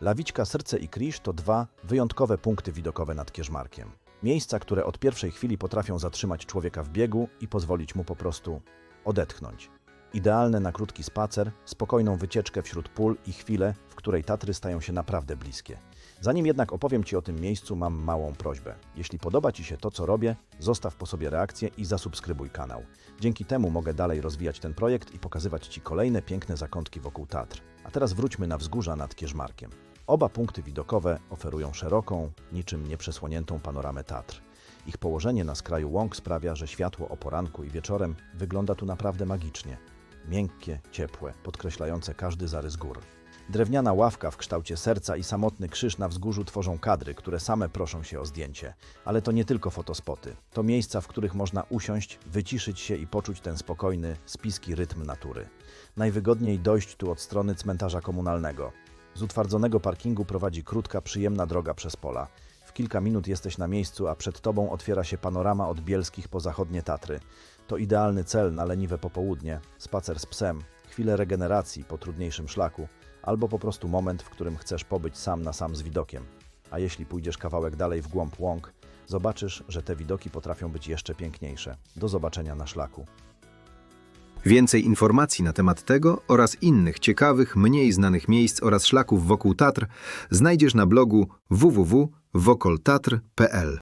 Lawiczka Serce i Kriż to dwa wyjątkowe punkty widokowe nad Kierzmarkiem. Miejsca, które od pierwszej chwili potrafią zatrzymać człowieka w biegu i pozwolić mu po prostu odetchnąć. Idealne na krótki spacer, spokojną wycieczkę wśród pól i chwilę, w której Tatry stają się naprawdę bliskie. Zanim jednak opowiem Ci o tym miejscu, mam małą prośbę. Jeśli podoba Ci się to, co robię, zostaw po sobie reakcję i zasubskrybuj kanał. Dzięki temu mogę dalej rozwijać ten projekt i pokazywać Ci kolejne piękne zakątki wokół Tatr. A teraz wróćmy na wzgórza nad Kierzmarkiem. Oba punkty widokowe oferują szeroką, niczym nieprzesłoniętą panoramę Tatr. Ich położenie na skraju łąk sprawia, że światło o poranku i wieczorem wygląda tu naprawdę magicznie. Miękkie, ciepłe, podkreślające każdy zarys gór. Drewniana ławka w kształcie serca i samotny krzyż na wzgórzu tworzą kadry, które same proszą się o zdjęcie. Ale to nie tylko fotospoty. To miejsca, w których można usiąść, wyciszyć się i poczuć ten spokojny, spiski rytm natury. Najwygodniej dojść tu od strony cmentarza komunalnego. Z utwardzonego parkingu prowadzi krótka, przyjemna droga przez pola. W kilka minut jesteś na miejscu, a przed tobą otwiera się panorama od Bielskich po zachodnie Tatry. To idealny cel na leniwe popołudnie, spacer z psem, chwilę regeneracji po trudniejszym szlaku, albo po prostu moment, w którym chcesz pobyć sam na sam z widokiem. A jeśli pójdziesz kawałek dalej w głąb łąk, zobaczysz, że te widoki potrafią być jeszcze piękniejsze. Do zobaczenia na szlaku. Więcej informacji na temat tego oraz innych ciekawych, mniej znanych miejsc oraz szlaków wokół Tatr znajdziesz na blogu www.wokoltatr.pl.